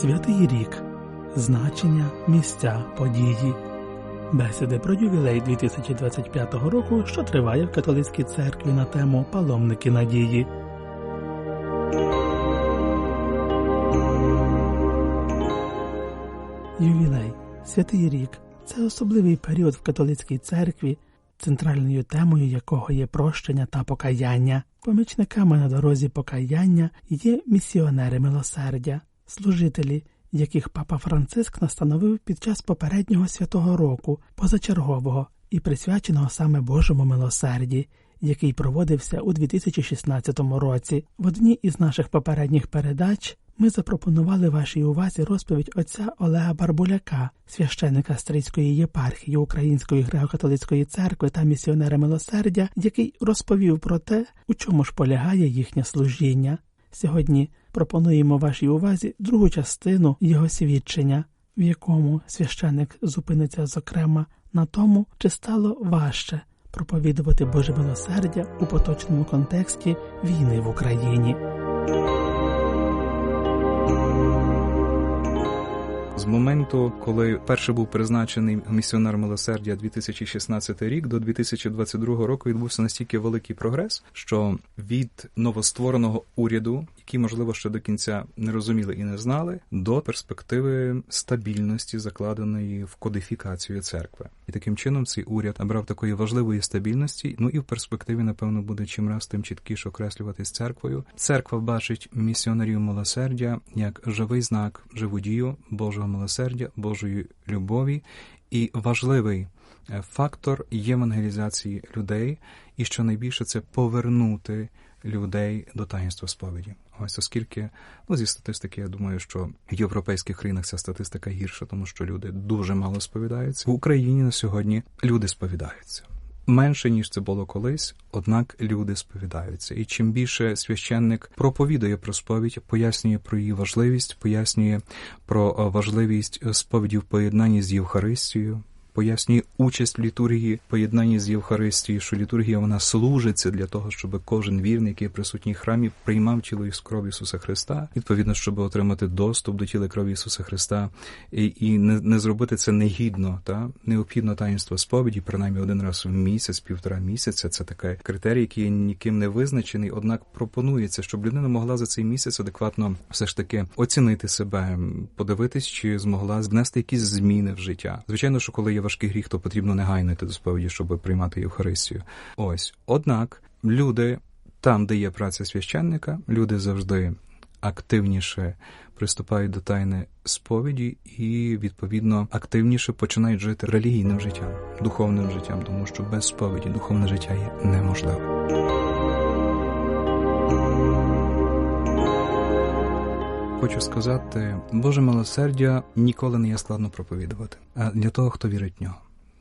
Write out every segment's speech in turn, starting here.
Святий рік значення, місця, події. Бесіди про ювілей 2025 року, що триває в католицькій церкві на тему Паломники надії. Ювілей Святий рік це особливий період в католицькій церкві, центральною темою якого є прощення та покаяння. Помічниками на дорозі покаяння є місіонери милосердя, служителі, яких папа Франциск настановив під час попереднього святого року, позачергового і присвяченого саме Божому милосерді, який проводився у 2016 році. В одній із наших попередніх передач ми запропонували вашій увазі розповідь отця Олега Барбуляка, священника Стрийської єпархії Української греко-католицької церкви та місіонера милосердя, який розповів про те, у чому ж полягає їхнє служіння. Сьогодні пропонуємо вашій увазі другу частину його свідчення, в якому священик зупиниться зокрема на тому, чи стало важче проповідувати Боже милосердя у поточному контексті війни в Україні. thank you З моменту, коли перший був призначений місіонер милосердя 2016 рік до 2022 року відбувся настільки великий прогрес, що від новоствореного уряду, який можливо ще до кінця не розуміли і не знали, до перспективи стабільності, закладеної в кодифікацію церкви, і таким чином цей уряд набрав такої важливої стабільності. Ну і в перспективі, напевно, буде чим раз тим чіткіше окреслюватись церквою. Церква бачить місіонерів милосердя як живий знак, живу дію Божого милосердя, Божої любові і важливий фактор євангелізації людей, і що найбільше це повернути людей до таїнства сповіді. Ось оскільки ну зі статистики, я думаю, що в європейських країнах ця статистика гірша, тому що люди дуже мало сповідаються в Україні на сьогодні. Люди сповідаються. Менше ніж це було колись, однак люди сповідаються, і чим більше священник проповідує про сповідь, пояснює про її важливість, пояснює про важливість сповіді в поєднанні з Євхаристією, пояснює участь в літургії, поєднанні з Євхаристією, що літургія вона служиться для того, щоб кожен вірний, який присутній в храмі, приймав тіло і кров Ісуса Христа, відповідно, щоб отримати доступ до тіла крові Ісуса Христа, і і не не зробити це негідно, та необхідно таїнство сповіді, принаймні один раз в місяць, півтора місяця. Це таке критерій, який ніким не визначений, однак пропонується, щоб людина могла за цей місяць адекватно все ж таки оцінити себе, подивитись, чи змогла знести якісь зміни в життя. Звичайно, що коли є важкий гріх, то потрібно негайно йти до сповіді, щоб приймати Євхаристію. Ось однак люди там, де є праця священника, люди завжди активніше приступають до тайни сповіді і відповідно активніше починають жити релігійним життям, духовним життям, тому що без сповіді духовне життя є неможливе. Хочу сказати, Боже милосердя ніколи не є складно проповідувати, а для того, хто вірить в нього.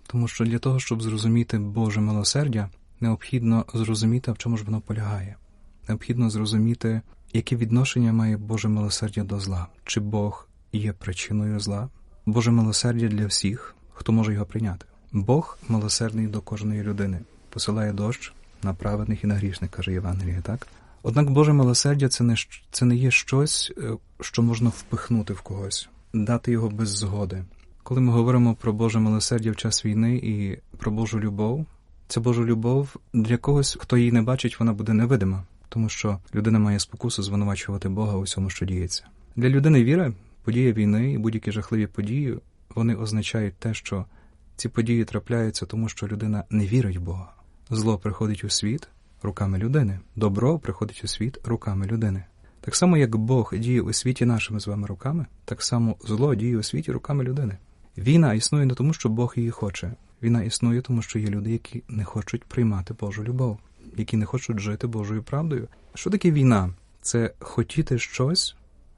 Тому що для того, щоб зрозуміти Боже милосердя, необхідно зрозуміти, в чому ж воно полягає. Необхідно зрозуміти, яке відношення має Боже милосердя до зла, чи Бог є причиною зла, Боже милосердя для всіх, хто може його прийняти. Бог милосердний до кожної людини, посилає дощ на праведних і на грішних, каже Євангеліє, так? Однак Боже милосердя це не це не є щось, що можна впихнути в когось, дати його без згоди. Коли ми говоримо про Боже милосердя в час війни і про Божу любов, ця Божа любов для когось, хто її не бачить, вона буде невидима, тому що людина має спокусу звинувачувати Бога у всьому, що діється. Для людини віра, подія війни і будь-які жахливі події, вони означають те, що ці події трапляються, тому що людина не вірить в Бога. Зло приходить у світ руками людини, добро приходить у світ руками людини. Так само, як Бог діє у світі нашими з вами руками, так само зло діє у світі руками людини. Війна існує не тому, що Бог її хоче. Війна існує, тому що є люди, які не хочуть приймати Божу любов, які не хочуть жити Божою правдою. Що таке війна? Це хотіти щось,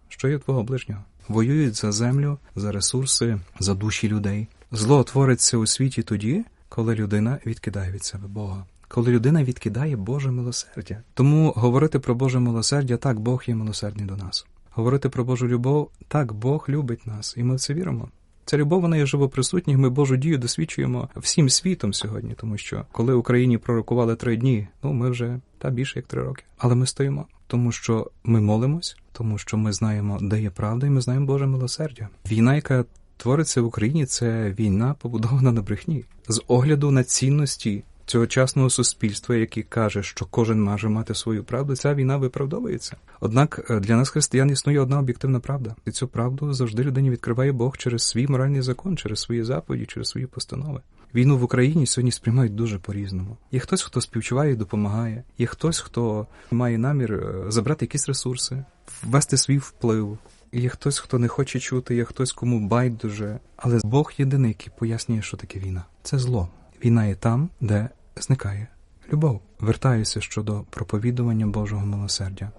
що є твого ближнього. Воюють за землю, за ресурси, за душі людей. Зло твориться у світі тоді, коли людина відкидає від себе Бога. Коли людина відкидає Боже милосердя. Тому говорити про Боже милосердя, так Бог є милосердний до нас. говорити про Божу любов. Так, Бог любить нас, і ми в це віримо. Ця любов вона є живо присутня, Ми Божу дію досвідчуємо всім світом сьогодні, тому що коли Україні пророкували три дні, ну ми вже та більше як три роки. Але ми стоїмо, тому що ми молимось, тому що ми знаємо, де є правда, і ми знаємо Боже милосердя. Війна, яка твориться в Україні, це війна побудована на брехні з огляду на цінності цьогочасного суспільства, яке каже, що кожен може мати свою правду, ця війна виправдовується. Однак е, для нас, християн, існує одна об'єктивна правда, і цю правду завжди людині відкриває Бог через свій моральний закон, через свої заповіді, через свої постанови. Війну в Україні сьогодні сприймають дуже по-різному. Є хтось, хто співчуває і допомагає, є хтось, хто має намір е, забрати якісь ресурси, ввести свій вплив. Є хтось, хто не хоче чути, є хтось, кому байдуже. Але Бог єдиний, який пояснює, що таке війна. Це зло. Війна є там, де зникає любов. Вертаюся щодо проповідування Божого милосердя.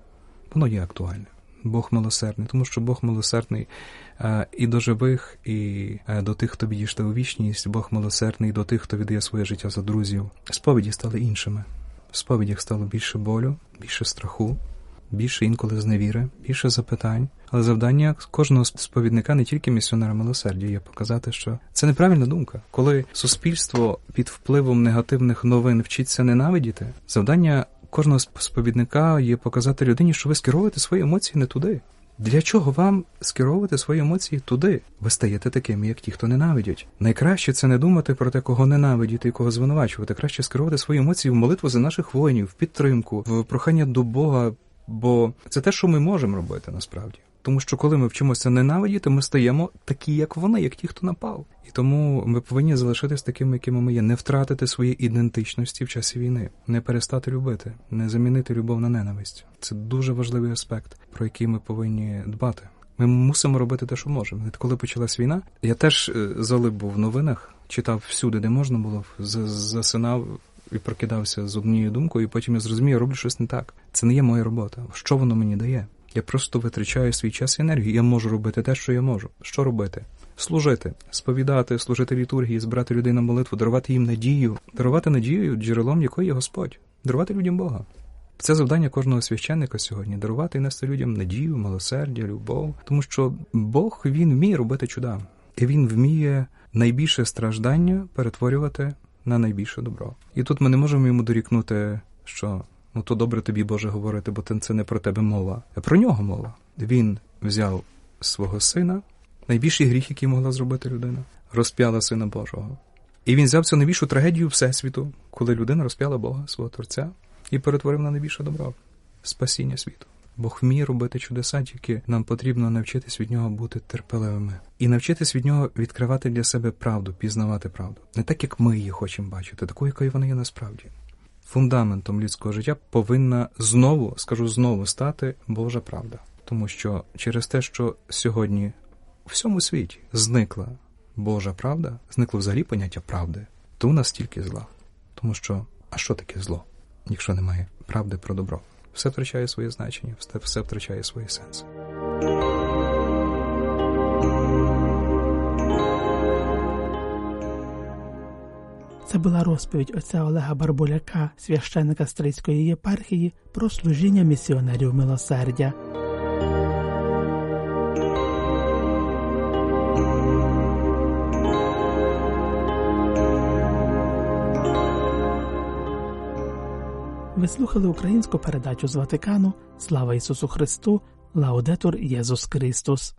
Воно є актуальне. Бог милосердний, тому що Бог милосердний е, і до живих, і е, до тих, хто відійшли у вічність, Бог милосердний до тих, хто віддає своє життя за друзів. Сповіді стали іншими. В сповідях стало більше болю, більше страху, більше інколи зневіри, більше запитань. Але завдання кожного сповідника не тільки місіонера милосердя є показати, що це неправильна думка. Коли суспільство під впливом негативних новин вчиться ненавидіти, завдання кожного сповідника є показати людині, що ви скеровуєте свої емоції не туди. Для чого вам скеровувати свої емоції туди? Ви стаєте такими, як ті, хто ненавидять. Найкраще це не думати про те, кого ненавидіти і кого звинувачувати. Краще скеровувати свої емоції в молитву за наших воїнів, в підтримку, в прохання до Бога. Бо це те, що ми можемо робити насправді. Тому що коли ми вчимося ненавидіти, ми стаємо такі, як вони, як ті, хто напав. І тому ми повинні залишитись такими, якими ми є, не втратити свої ідентичності в часі війни, не перестати любити, не замінити любов на ненависть. Це дуже важливий аспект, про який ми повинні дбати. Ми мусимо робити те, що можемо. Коли почалась війна, я теж е, залип був в новинах, читав всюди, де можна було, засинав. І прокидався з однією думкою, і потім я зрозумів, я роблю щось не так. Це не є моя робота. Що воно мені дає? Я просто витрачаю свій час і енергію. Я можу робити те, що я можу. Що робити? Служити, сповідати, служити літургії, збирати людей на молитву, дарувати їм надію, дарувати надію, джерелом якої є Господь, дарувати людям Бога. Це завдання кожного священника сьогодні дарувати і нести людям надію, милосердя, любов, тому що Бог він вміє робити чуда, і він вміє найбільше страждання перетворювати на найбільше добро. І тут ми не можемо йому дорікнути, що ну то добре тобі Боже говорити, бо це не про тебе мова, а про нього мова. Він взяв свого сина, найбільший гріх, який могла зробити людина, розп'яла сина Божого. І він взяв цю найбільшу трагедію Всесвіту, коли людина розп'яла Бога, свого Творця, і перетворив на найбільше добро спасіння світу. Бог вміє робити чудеса, тільки нам потрібно навчитись від нього бути терпеливими і навчитись від нього відкривати для себе правду, пізнавати правду, не так як ми її хочемо бачити, такою, якою вона є насправді фундаментом людського життя повинна знову, скажу знову, стати Божа правда. Тому що через те, що сьогодні у всьому світі зникла Божа правда, зникло взагалі поняття правди, то у нас тільки зла. Тому що, а що таке зло, якщо немає правди про добро? Все втрачає своє значення, все втрачає свої сенси. Це була розповідь отця Олега Барбуляка, священника Стрийської єпархії, про служіння місіонерів милосердя. Ви слухали українську передачу з Ватикану Слава Ісусу Христу, Лаудетур Єсус Христос.